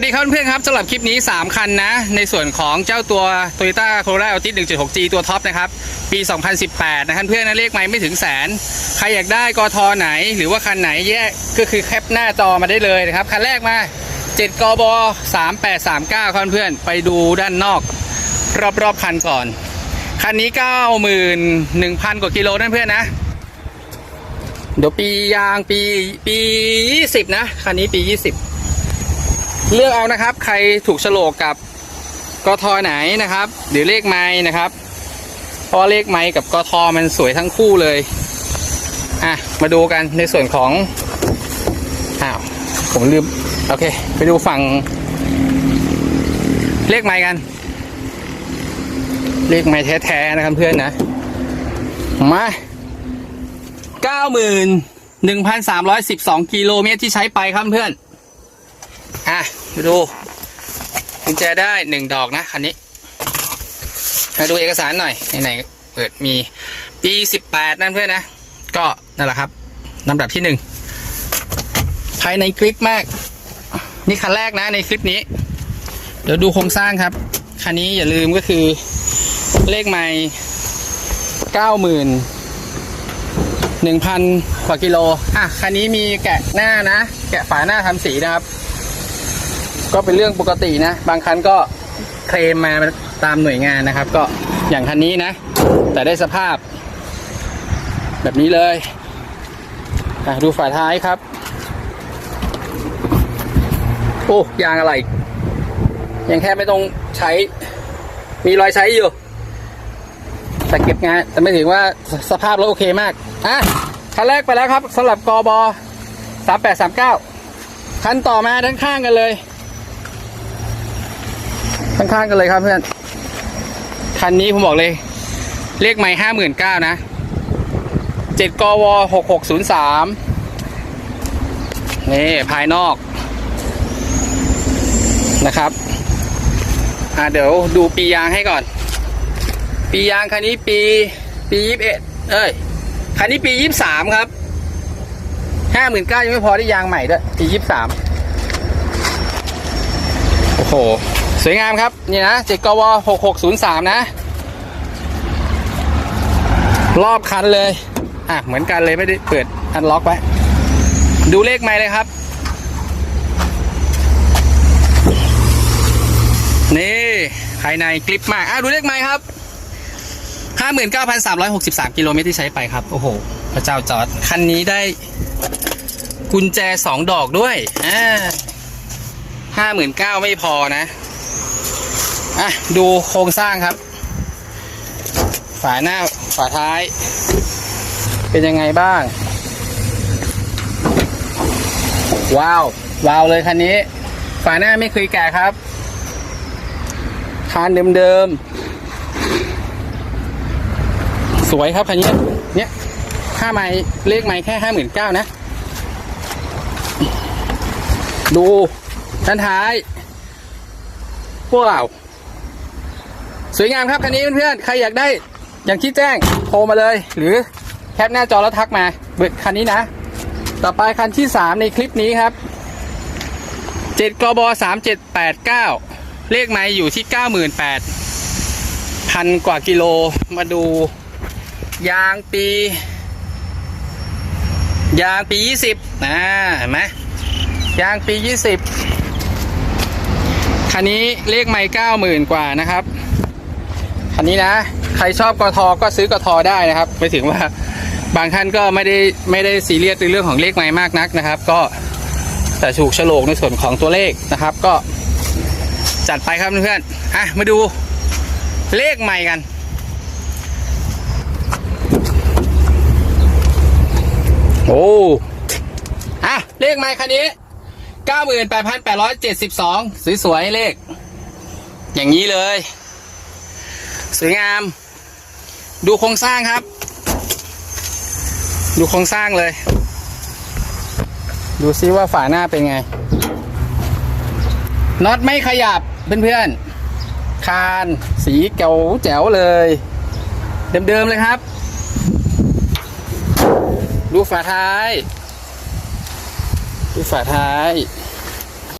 วัสดีครับเพื่อนครับสำหรับคลิปนี้ 3 คันนะ ในส่วนของเจ้าตัว Toyota Corolla Altis 1.6G ตัวท็อปนะครับ ปี 2018 นะครับเพื่อนนะเลขไม่ไม่ถึงแสน ใครอยากได้กทไหน หรือว่าคันไหนแยกก็คือแคปหน้าจอมาได้เลยนะครับ คันแรกมา 7กบ3839ครับเพื่อนไปดูด้านนอก รอบๆคันก่อน คันนี้ 91,000 กว่ากิโลนั่นเพื่อนนะเดี๋ยวปียางปีปี 20 นะ คันนี้ปี 20 เลือกเอานะครับ ใครถูกโฉลกกับกทไหนนะครับหรือเลขไม้นะครับเพราะเลขไม้กับกทมันสวยทั้งคู่เลยอะมาดูกันในส่วนของอ้าวผมลืมโอเค ไปดูฝั่ง เลขไม้กัน เลขไม้แท้ๆนะครับเพื่อนนะมาเก้าหมื่นหนึ่งพันสามร้อยสิบสองกิโลเมตรที่ใช้ไปครับเพื่อน อะดูกุญแจได้หนึ่งดอกนะคันนี้มาดูเอกสารหน่อยไหนๆเปิดมีปีสิบแปดนั่นเพื่อนนะ ก็นั่นแหละครับลำดับที่หนึ่งภายในกริปมาก นี่คันแรกนะในคลิปนี้ เดี๋ยวดูโครงสร้างครับ คันนี้อย่าลืมก็คือเลขไม่เก้าหมื่นหนึ่งพันกว่ากิโล อะ คันนี้มีแกะหน้านะ แกะฝาหน้าทำสีนะครับ ก็เป็นเรื่องปกตินะ บางคันก็เคลมมาตามหน่วยงานนะครับ ก็อย่างคันนี้นะ แต่ได้สภาพ แบบนี้เลยดูฝาท้ายครับ โอ้ยางอะไร ยังแค่ไม่ต้องใช้ มีรอยใช้อยู่ แต่เก็บงานแต่ไม่ถึงว่าสสภาพรถโอเคมาก อะ คันแรกไปแล้วครับสำหรับกบสามแปดสามเก้าคันต่อมาด้านข้างกันเลย ข้างๆกันเลยครับเพื่อน คันนี้ผมบอกเลย เลขไม่ห้าหมื่นเก้านะเจ็ดกวหกหกศูนย์สามนี่ ภายนอกนะครับ อ่าเดี๋ยวดูปียางให้ก่อน ปียางคันนี้ปี ปียี่สิบเอ็ดเอ้ย คันนี้ปียี่สิบสามครับห้าหมื่นเก้ายังไม่พอได้ยางใหม่ด้วยปียี่สิบสามโอ้โห สวยงามครับ นี่นะเจ็ดกวหกหกศูนย์สามนะ รอบคันเลย อะ เหมือนกันเลยไม่ได้เปิดอันล็อกไว้ ดูเลขไม่เลยครับ นี่ภายในกลิปมาก อะ ดูเลขไม่ครับ59,363 กิโลเมตรที่ใช้ไปครับ โอ้โห พระเจ้าจอด คันนี้ได้กุญแจสองดอกด้วย อ่าห้าหมื่นเก้าไม่พอนะ อะดูโครงสร้างครับ ฝาหน้าฝาท้าย เป็นยังไงบ้าง ว้าว ว้าวเลยคันนี้ ฝาหน้าไม่เคยแกะครับคานเดิมๆ สวยครับคันนี้ เนี่ยค่าไม้เลขไม้แค่ห้าหมื่นเก้านะ ดูด้านท้ายว้าว สวยงามครับคันนี้เพื่อนๆใครอยากได้อย่างที่แจ้งโทรมาเลย หรือแคปหน้าจอแล้วทักมาเบิดคันนี้นะ ต่อไปคันที่สามในคลิปนี้ครับเจ็ดกบสามเจ็ดแปดเก้าเลขไม้อยู่ที่เก้าหมื่นแปดพันกว่ากิโลมาดู ยางปี ยางปียี่สิบนะเห็นไหมยางปียี่สิบคันนี้เลขไม่เก้าหมื่นกว่านะครับ คันนี้นะ ใครชอบกทก็ซื้อกทได้นะครับไปถึงว่าบางท่านก็ไม่ได้ไม่ได้ซีเรียสในเรื่องของเลขไม้มากนักนะครับ ก็แต่ถูกโฉลกในส่วนของตัวเลขนะครับ ก็จัดไปครับเพื่อนๆอะมาดูเลขใหม่กันโอ้อะเลขไม้คันนี้98,872สวยๆเลข อย่างนี้เลย สวยงาม ดูโครงสร้างครับ ดูโครงสร้างเลย ดูซิว่าฝาหน้าเป็นไงน็อตไม่ขยับเพื่อนๆ คานสีเก๋วแจ๋วเลย เดิมๆเลยครับ ดูฝาท้าย ดูฝาท้าย